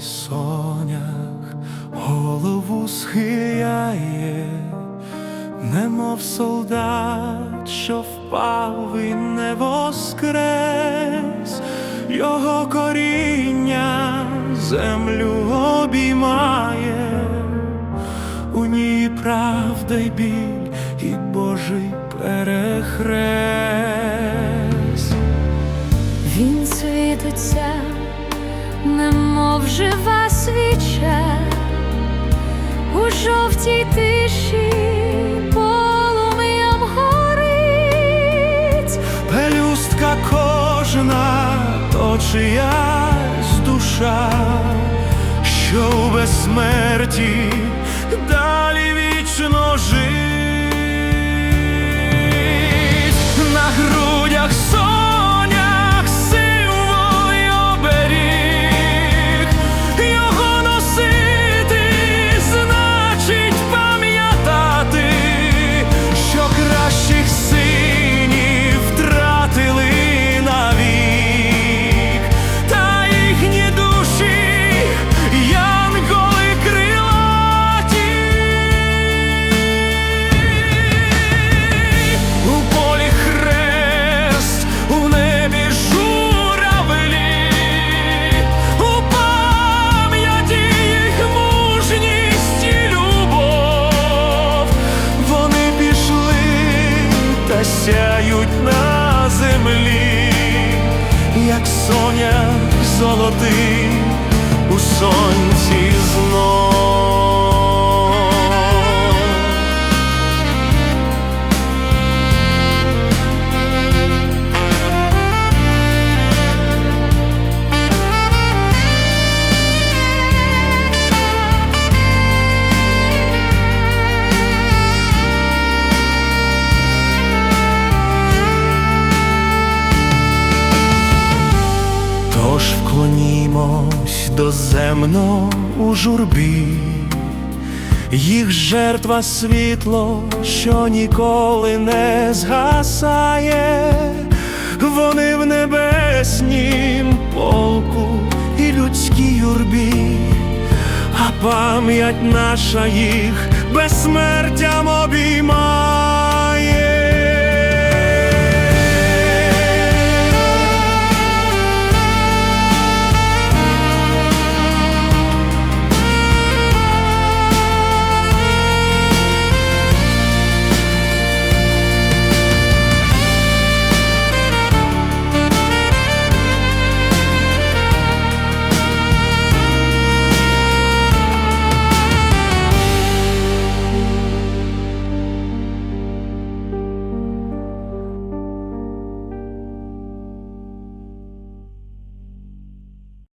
сонях голову схиляє, немов солдат, що впав і не воскрес, його коріння землю обіймає, у ній правда й біль і Божий перехрест. Він світиться, жива свіча, у жовтій тиші полум'ям горить, Пелюстка кожна, то чиясь душа, що у безсмерті далі вічно жить сяють на землі, як соня золотий у сонці знов. Тож вклонімось доземно у журбі, їх жертва світло, що ніколи не згасає, вони в небеснім полку і людській юрбі, а пам'ять наша їх безсмертям обіймає.